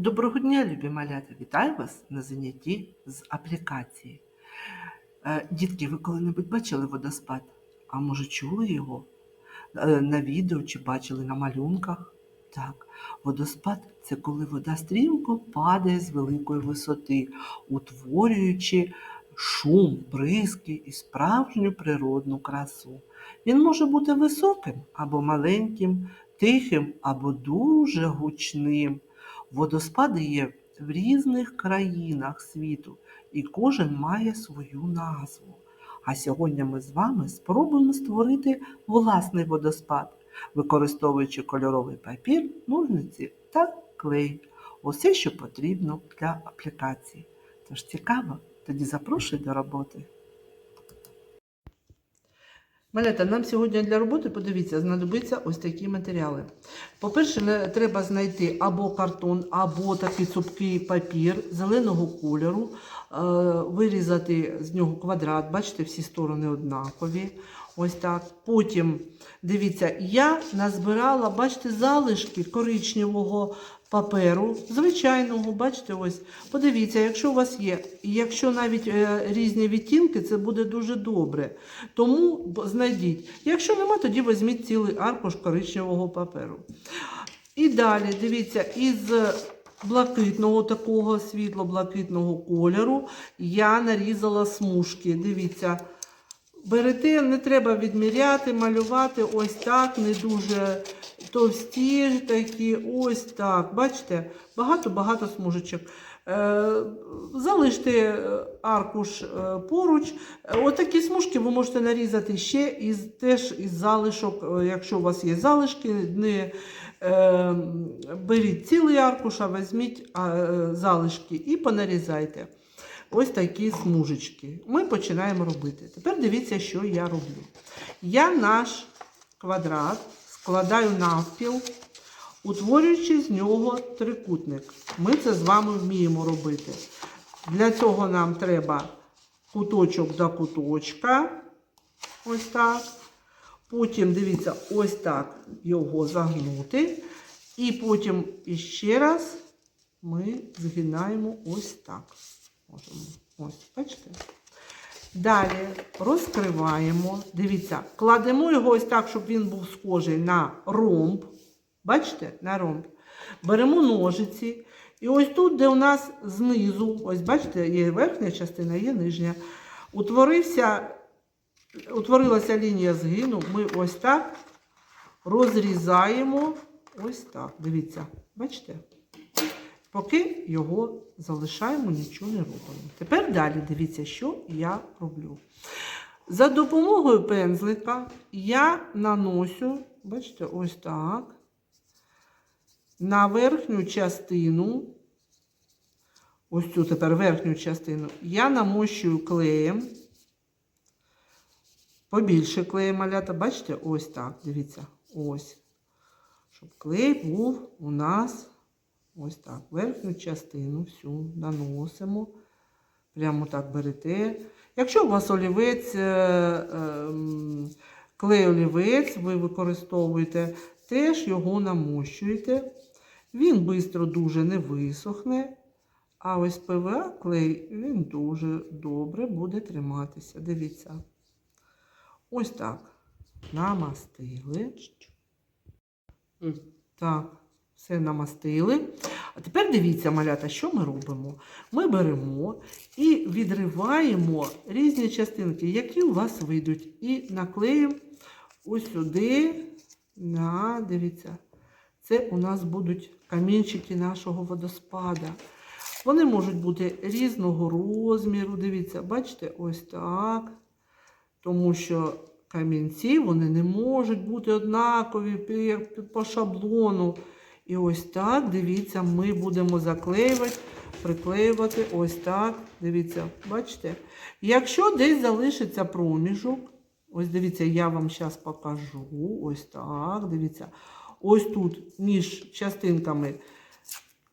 Доброго дня, любі малята! Вітаю вас на занятті з аплікації. Е, Дітки, ви коли-небудь бачили водоспад? А може чули його Е, на відео чи бачили на малюнках? Так, водоспад це коли вода стрімко падає з великої висоти, утворюючи шум, бризки і справжню природну красу. Він може бути високим або маленьким, тихим або дуже гучним. Водоспади є в різних країнах світу, і кожен має свою назву. А сьогодні ми з вами спробуємо створити власний водоспад, використовуючи кольоровий папір, ножниці та клей. Усе, що потрібно для аплікації. Тож цікаво, тоді запрошую до роботи. Малята, нам сьогодні для роботи, подивіться, знадобиться ось такі матеріали. По-перше, треба знайти або картон, або такий цупкий папір зеленого кольору, е, вирізати з нього квадрат, бачите, всі сторони однакові. Ось так. Потім, дивіться, я назбирала, бачите, залишки коричневого паперу, звичайного, бачите, ось. Подивіться, якщо у вас є, якщо навіть е, різні відтінки, це буде дуже добре. Тому знайдіть. Якщо нема, тоді візьміть цілий аркуш коричневого паперу. І далі, дивіться, із блакитного такого світло-блакитного кольору я нарізала смужки. Дивіться. Берете, не треба відміряти, малювати ось так, не дуже товсті такі, ось так. Бачите, багато-багато смужечок. Е, залиште е, аркуш е, поруч. Отакі смужки ви можете нарізати ще із, теж із залишок, якщо у вас є залишки, не е, беріть цілий аркуш, а візьміть залишки і понарізайте. Ось такі смужечки. Ми починаємо робити. Тепер дивіться, що я роблю. Я наш квадрат складаю навпіл, утворюючи з нього трикутник. Ми це з вами вміємо робити. Для цього нам треба куточок до куточка. Ось так. Потім, дивіться, ось так його загнути. І потім іще раз ми згинаємо ось так. Можемо. Ось, бачите? Далі розкриваємо. Дивіться, кладемо його ось так, щоб він був схожий на ромб. Бачите? На ромб. Беремо ножиці. І ось тут, де у нас знизу, ось бачите, є верхня частина, є нижня. Утворився, утворилася лінія згину. Ми ось так розрізаємо. Ось так. Дивіться, бачите? Поки його залишаємо, нічого не робимо. Тепер далі дивіться, що я роблю. За допомогою пензлика я наношу, бачите, ось так, на верхню частину, ось цю тепер верхню частину, я намощую клеєм. Побільше клею малята, бачите, ось так, дивіться, ось. Щоб клей був у нас ось так. Верхню частину всю наносимо. Прямо так берете. Якщо у вас олівець, е, ем, клей олівець, ви використовуєте, теж його намощуєте. Він швидко дуже не висохне. А ось ПВА клей, він дуже добре буде триматися. Дивіться. Ось так. Намастили. Так, все намастили. А тепер дивіться, малята, що ми робимо? Ми беремо і відриваємо різні частинки, які у вас вийдуть. І наклеїмо ось сюди. На, дивіться, це у нас будуть камінчики нашого водоспада. Вони можуть бути різного розміру. Дивіться, бачите, ось так. Тому що камінці вони не можуть бути однакові по шаблону. І ось так, дивіться, ми будемо заклеювати, приклеювати ось так. Дивіться, бачите? Якщо десь залишиться проміжок, ось дивіться, я вам зараз покажу. Ось так, дивіться. Ось тут між частинками.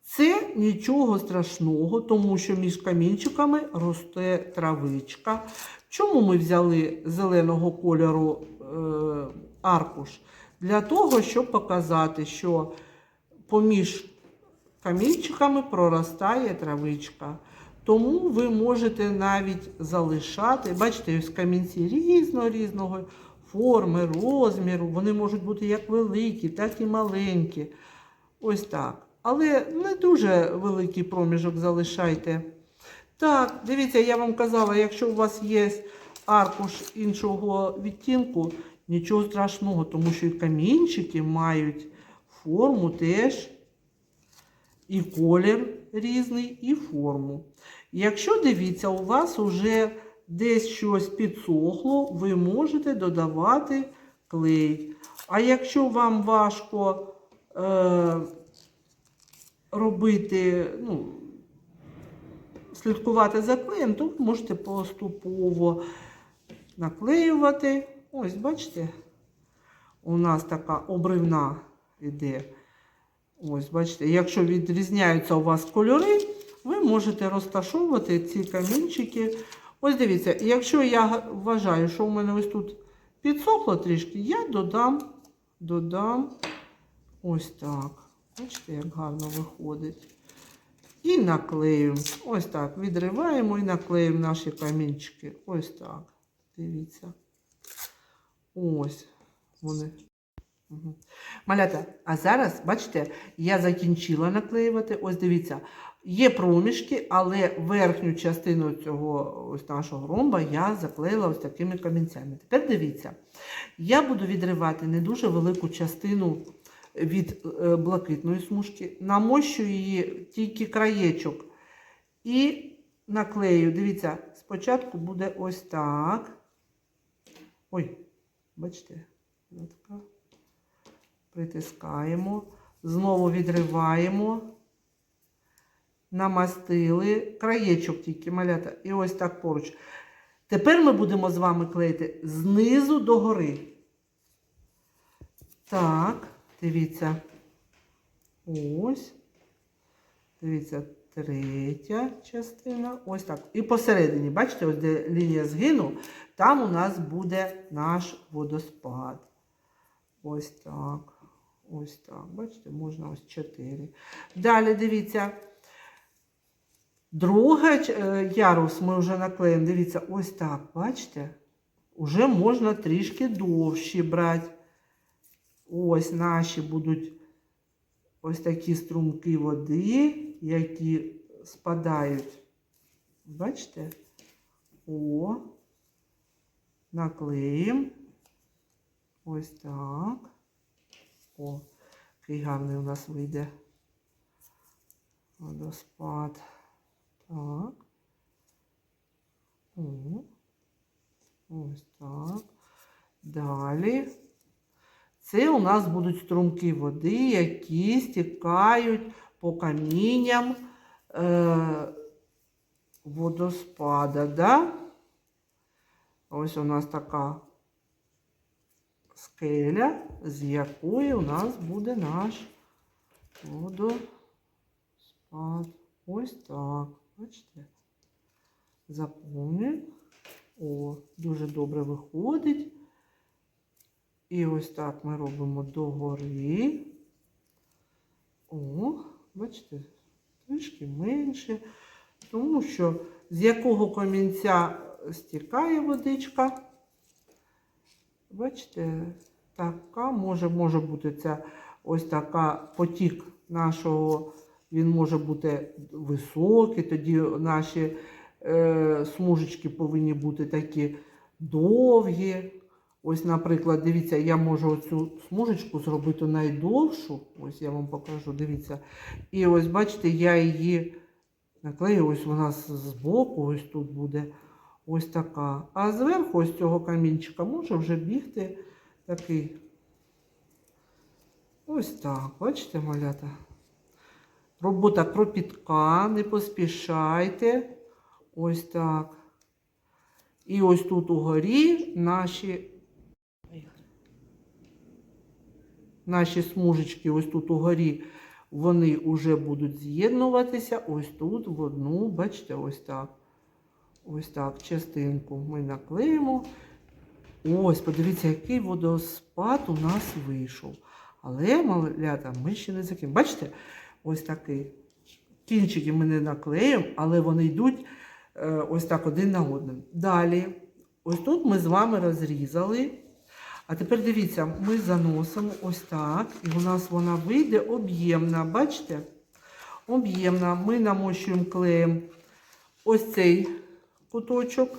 Це нічого страшного, тому що між камінчиками росте травичка. Чому ми взяли зеленого кольору е, аркуш? Для того, щоб показати, що поміж камінчиками проростає травичка. Тому ви можете навіть залишати, бачите, ось камінці різного різного форми, розміру. Вони можуть бути як великі, так і маленькі. Ось так. Але не дуже великий проміжок залишайте. Так, дивіться, я вам казала, якщо у вас є аркуш іншого відтінку, нічого страшного, тому що і камінчики мають форму теж і колір різний, і форму. Якщо дивіться, у вас вже десь щось підсохло, ви можете додавати клей. А якщо вам важко е, робити, ну, слідкувати за клеєм, то ви можете поступово наклеювати. Ось, бачите, у нас така обривна іде. Ось, бачите, якщо відрізняються у вас кольори, ви можете розташовувати ці камінчики. Ось дивіться, якщо я вважаю, що у мене ось тут підсохло трішки, я додам, додам ось так. Бачите, як гарно виходить. І наклеюємо. Ось так. Відриваємо і наклеюємо наші камінчики. Ось так. Дивіться. Ось вони. Малята, а зараз, бачите, я закінчила наклеювати. Ось дивіться, є проміжки, але верхню частину цього ось нашого ромба я заклеїла ось такими камінцями. Тепер дивіться, я буду відривати не дуже велику частину від е, блакитної смужки, намощу її тільки краєчок і наклею. Дивіться, спочатку буде ось так. Ой, бачите, така. Притискаємо, знову відриваємо, намастили, краєчок тільки малята, і ось так поруч. Тепер ми будемо з вами клеїти знизу до гори. Так, дивіться. Ось. Дивіться, третя частина. Ось так. І посередині, бачите, ось де лінія згину, там у нас буде наш водоспад. Ось так. Ось так. Бачите, можна ось 4. Далі дивіться. Другий е, ярус ми вже наклеїмо. Дивіться, ось так, бачите? Уже можна трішки довші брати. Ось наші будуть ось такі струмки води, які спадають. Бачите? О, наклеїмо. Ось так. О, який гарний у нас вийде водоспад. Так. О. Ось так. Далі. Це у нас будуть струмки води, які стікають по камінням е, водоспада. Да? Ось у нас така скеля, з якої у нас буде наш водоспад. Ось так. Бачите? Заповнюємо. О, дуже добре виходить. І ось так ми робимо догори. О, бачите, трішки менше. Тому що з якого камінця стікає водичка. Бачите, така може, може бути ця ось така потік нашого, він може бути високий, тоді наші е, смужечки повинні бути такі довгі. Ось, наприклад, дивіться, я можу цю смужечку зробити найдовшу. Ось я вам покажу, дивіться. І ось, бачите, я її наклею, ось вона з- збоку, ось тут буде ось така. А зверху ось цього камінчика може вже бігти такий. Ось так, бачите, малята? Робота кропітка, не поспішайте. Ось так. І ось тут угорі наші наші смужечки, ось тут угорі, вони вже будуть з'єднуватися. Ось тут в одну, бачите, ось так. Ось так, частинку ми наклеїмо. Ось, подивіться, який водоспад у нас вийшов. Але, малята, ми ще не закінчимо. Бачите, ось такий. Кінчики ми не наклеїмо, але вони йдуть е, ось так один на один. Далі, ось тут ми з вами розрізали. А тепер дивіться, ми заносимо ось так, і у нас вона вийде об'ємна. Бачите? Об'ємна. Ми намощуємо клеєм ось цей куточок.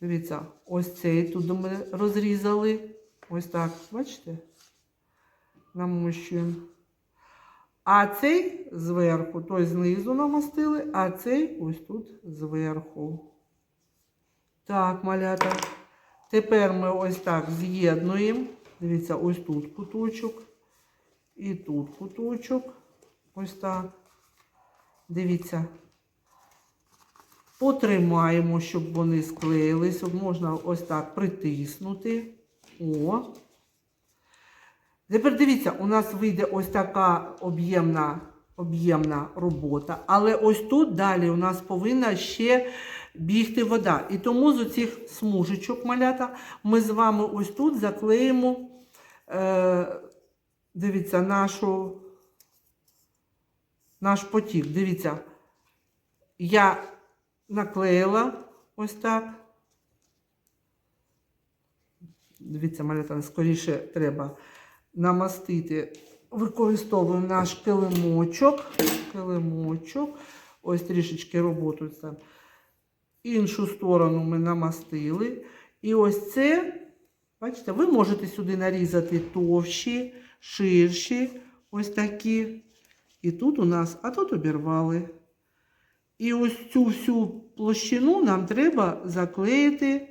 Дивіться, ось цей тут ми розрізали. Ось так, бачите? Намощуємо. А цей зверху, той знизу намастили, а цей ось тут зверху. Так, малята. Тепер ми ось так з'єднуємо. Дивіться, ось тут куточок. І тут куточок. Ось так. Дивіться. Потримаємо, щоб вони склеїлись. Можна ось так притиснути. О. Тепер дивіться, у нас вийде ось така об'ємна об'ємна робота. Але ось тут далі у нас повинна ще бігти вода. І тому з оцих смужечок малята ми з вами ось тут заклеїмо, е, дивіться, нашу, наш потік. Дивіться, я наклеїла ось так. Дивіться, малята, скоріше треба намастити. Використовуємо наш килимочок. Килимочок. Ось трішечки роботу. Іншу сторону ми намастили. І ось це, бачите, ви можете сюди нарізати товщі, ширші, ось такі. І тут у нас, а тут обірвали. І ось цю всю площину нам треба заклеїти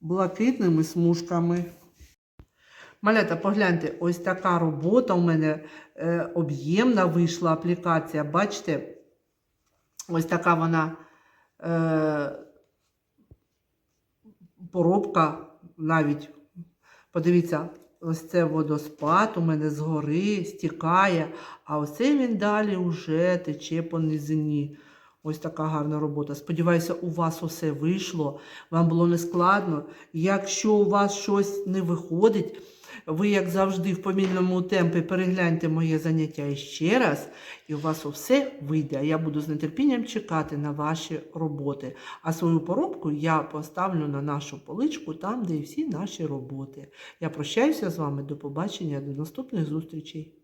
блакитними смужками. Малята, погляньте, ось така робота у мене е, об'ємна вийшла аплікація. Бачите, ось така вона е, поробка навіть. Подивіться, ось це водоспад у мене згори стікає, а оце він далі вже тече по низині. Ось така гарна робота. Сподіваюся, у вас усе вийшло, вам було нескладно. Якщо у вас щось не виходить, ви, як завжди, в помільному темпі перегляньте моє заняття ще раз, і у вас все вийде. Я буду з нетерпінням чекати на ваші роботи. А свою поробку я поставлю на нашу поличку, там, де і всі наші роботи. Я прощаюся з вами. До побачення, до наступних зустрічей.